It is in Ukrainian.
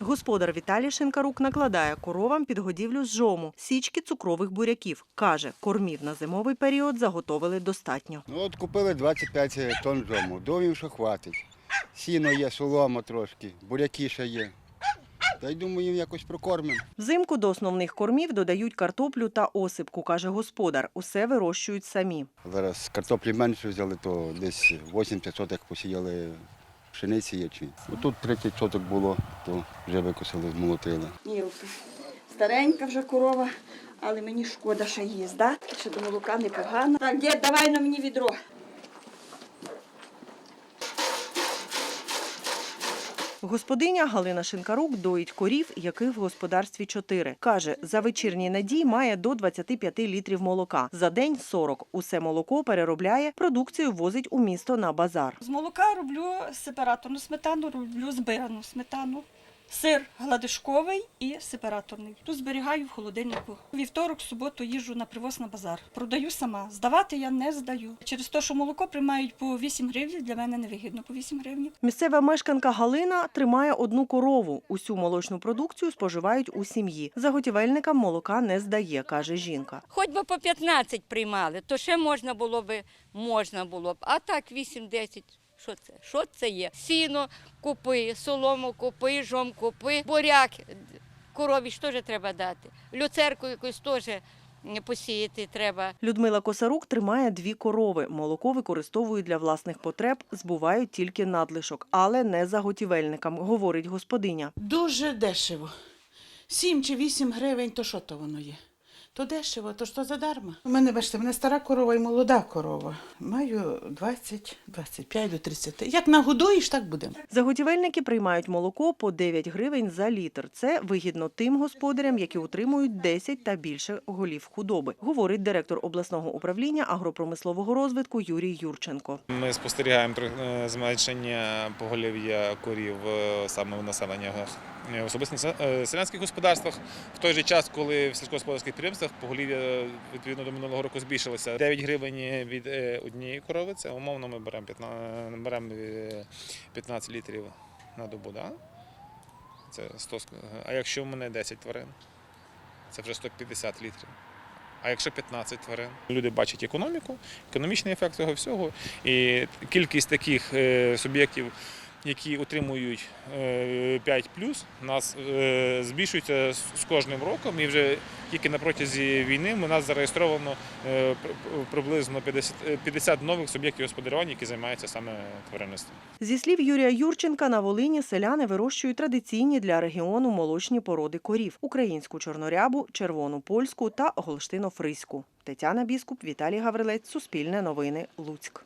Господар Віталій Шинкарук накладає коровам під годівлю з жому, січки цукрових буряків. Каже, кормів на зимовий період заготовили достатньо. Ну от купили 25 тонн жому. Думаю, що хватить. Сіно є, солома трошки, буряки ще є. Та й думаю, їм якось прокормимо. Взимку до основних кормів додають картоплю та осипку, каже господар. Усе вирощують самі. Зараз картоплі менше взяли, то десь 80 соток посіяли пшениці ячмінь. Ну, Тут 30 соток було, то вже викосили, змолотили. Мілка. Старенька вже корова, але мені шкода що її здати, що до молока непогано. Так, дід, давай на мені відро. Господиня Галина Шинкарук доїть корів, яких в господарстві чотири. Каже, за вечірній надій має до 25 літрів молока. За день 40. Усе молоко переробляє, продукцію возить у місто на базар. З молока роблю сепараторну сметану, роблю збирану сметану. Сир гладишковий і сепараторний. Тут зберігаю в холодильнику. Вівторок, суботу їжджу на привоз на базар. Продаю сама. Здавати я не здаю. Через те, що молоко приймають по 8 гривень, для мене невигідно по 8 гривень. Місцева мешканка Галина тримає одну корову. Усю молочну продукцію споживають у сім'ї. Заготівельникам молока не здає, каже жінка. Хоч би по 15 приймали, то ще можна було би, можна було б. А так 8-10. Що це? Що це є? Сіно купи, солому купи, жом купи, буряк корові ж теж треба дати. Люцерку якусь теж посіяти треба. Людмила Косарук тримає дві корови. Молоко використовують для власних потреб, збувають тільки надлишок, але не заготівельникам, говорить господиня. Дуже дешево. Сім чи вісім гривень, то що то воно є? То дешево, то що задарма. У мене, бачите, в мене стара корова і молода корова. Маю 20, 25 до 30. Як нагодуєш, так будемо. Заготівельники приймають молоко по 9 гривень за літр. Це вигідно тим господарям, які утримують 10 та більше голів худоби, говорить директор обласного управління агропромислового розвитку Юрій Юрченко. Ми спостерігаємо е, зменшення поголів'я корів е, саме в населення е, особисто на е, селянських господарствах. В той же час, коли в сільськогосподарських підприємствах поголів'я е, відповідно до минулого року збільшилося 9 гривень від е, однієї корови. Це умовно ми беремо 15, беремо е, 15 літрів на добу. Да? Це 100, ск- а якщо в мене 10 тварин, це вже 150 літрів. А якщо 15 тварин, люди бачать економіку, економічний ефект цього всього, і кількість таких е, суб'єктів, які отримують е, 5 у нас е, збільшується з кожним роком. І вже тільки на протязі війни у нас зареєстровано е, пр- пр- приблизно 50, е, 50 нових суб'єктів господарювання, які займаються саме тваринництвом. Зі слів Юрія Юрченка, на Волині селяни вирощують традиційні для регіону молочні породи корів: українську чорнорябу, червону польську та голштино-фриську. Тетяна Біскуп, Віталій Гаврилець, Суспільне новини, Луцьк.